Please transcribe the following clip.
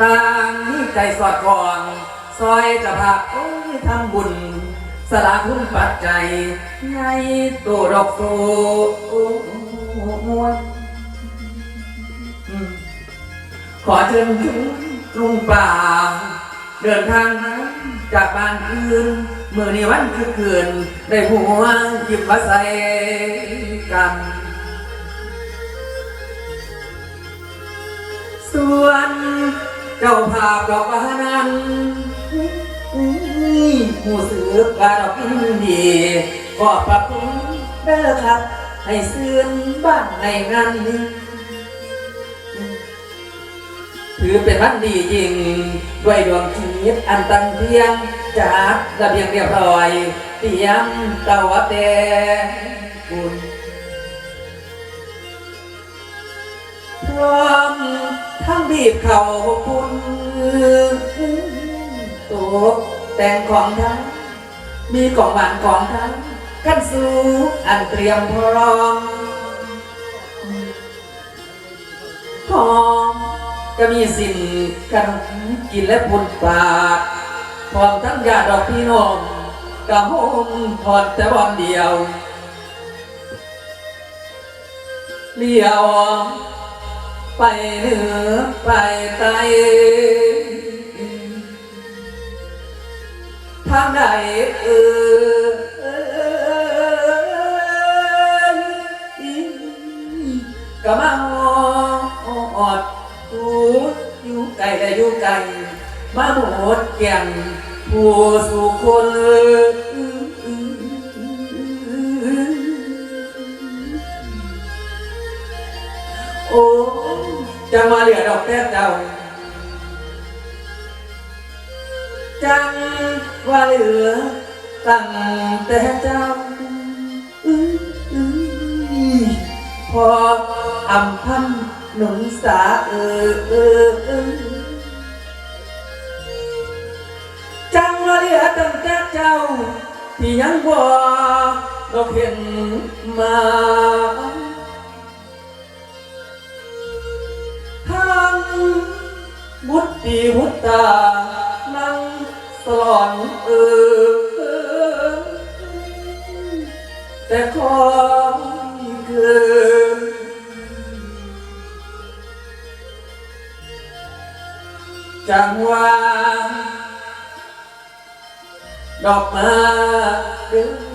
ต่างใจสอดคล้องซอยจะพาโอ้ยทำบุญ สละคุณปัจจัยในตัวดอกโซมวนขอเชิญถึงลุงป่า เดินทางนั้นจากบ้านคืนเมื่อนี้วันคือคืน ได้หัวหยิบมาใส่กันส่วน เจ้าภาพดอกบานนั้นหูสืบกาดอกอินดีก็ปรับปรุงเด้อครับ ให้เสื่อนบ้านในงานนี้ถือเป็นวันดียิ่งด้วยดวงจิตอันตั้งเพียงจากระเบียงเรียบร้อยเตรียมเตาแต่คุณพร้อม ทั้งบีบเข่าปุ่นตกแต่งของทั้งมีของหวานของทั้งกันสูอันเตรียมพร้อมหอมก็มีสิ่งขนมกินและปุ่นปากพร้อมทั้งญาติดอกพี่น้องกะโฮมทอดแต่วันเดียวเลี้ยว ไปเหนือไปใต้ทางใดเออกะมาหอดหูอยู่ไกลและอยู่ไกลมาหมดแก่งผู้สู่คน โอ้จะมาเหลือดอกแป้งเจ้า จังว่าเหลือตั้งแต่เจ้าอื้ออื้อพออำพันหนุนสาเออเออเออจังว่าเหลือตั้งแต่เจ้า ที่ยังบ่ดอกเห็นมา บุตรตีบุตตานั่งสลอนเออแต่ขอเกินจังว่าดอกมาเด้อเออ